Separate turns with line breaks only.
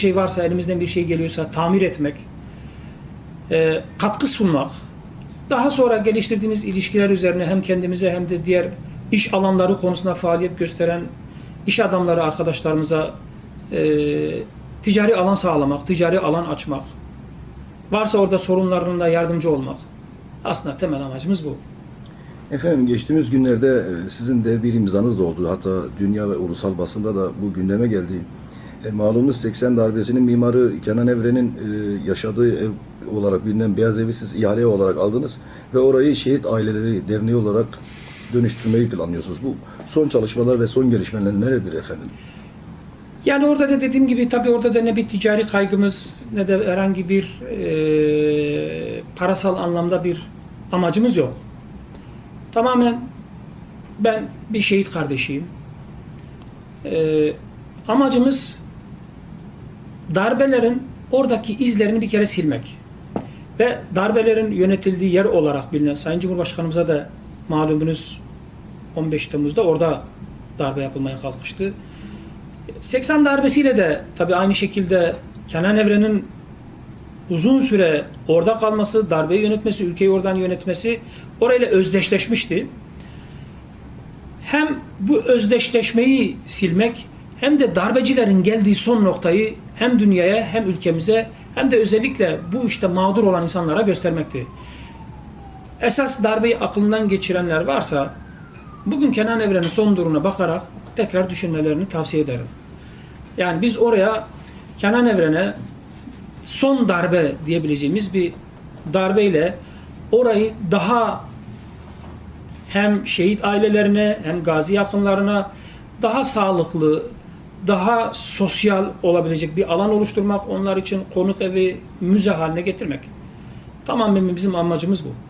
şey varsa, elimizden bir şey geliyorsa tamir etmek, e, katkı sunmak, daha sonra geliştirdiğimiz ilişkiler üzerine hem kendimize hem de diğer iş alanları konusunda faaliyet gösteren iş adamları arkadaşlarımıza e, ticari alan sağlamak, ticari alan açmak, varsa orada sorunlarında yardımcı olmak. Aslında temel amacımız bu.
Efendim geçtiğimiz günlerde e, sizin de bir imzanız da oldu. Hatta dünya ve ulusal basında da bu gündeme geldi. E, malumunuz 80 darbesinin mimarı Kenan Evren'in e, yaşadığı ev olarak bilinen Beyaz Evi siz ihale olarak aldınız ve orayı Şehit Aileleri Derneği olarak dönüştürmeyi planlıyorsunuz. Bu son çalışmalar ve son gelişmeler neredir efendim?
Yani orada da dediğim gibi tabii orada da ne bir ticari kaygımız ne de herhangi bir e, parasal anlamda bir amacımız yok. Tamamen ben bir şehit kardeşiyim. E, amacımız darbelerin oradaki izlerini bir kere silmek. Ve darbelerin yönetildiği yer olarak bilinen Sayın Cumhurbaşkanımıza da malumunuz 15 Temmuz'da orada darbe yapılmaya kalkıştı. 80 darbesiyle de tabii aynı şekilde Kenan Evren'in uzun süre orada kalması, darbeyi yönetmesi, ülkeyi oradan yönetmesi orayla özdeşleşmişti. Hem bu özdeşleşmeyi silmek hem de darbecilerin geldiği son noktayı hem dünyaya hem ülkemize hem de özellikle bu işte mağdur olan insanlara göstermekti. Esas darbeyi aklından geçirenler varsa bugün Kenan Evren'in son durumuna bakarak tekrar düşünmelerini tavsiye ederim. Yani biz oraya Kenan Evren'e son darbe diyebileceğimiz bir darbeyle orayı daha hem şehit ailelerine hem gazi yakınlarına daha sağlıklı, daha sosyal olabilecek bir alan oluşturmak, onlar için konuk evi, müze haline getirmek. Tamamen bizim amacımız bu.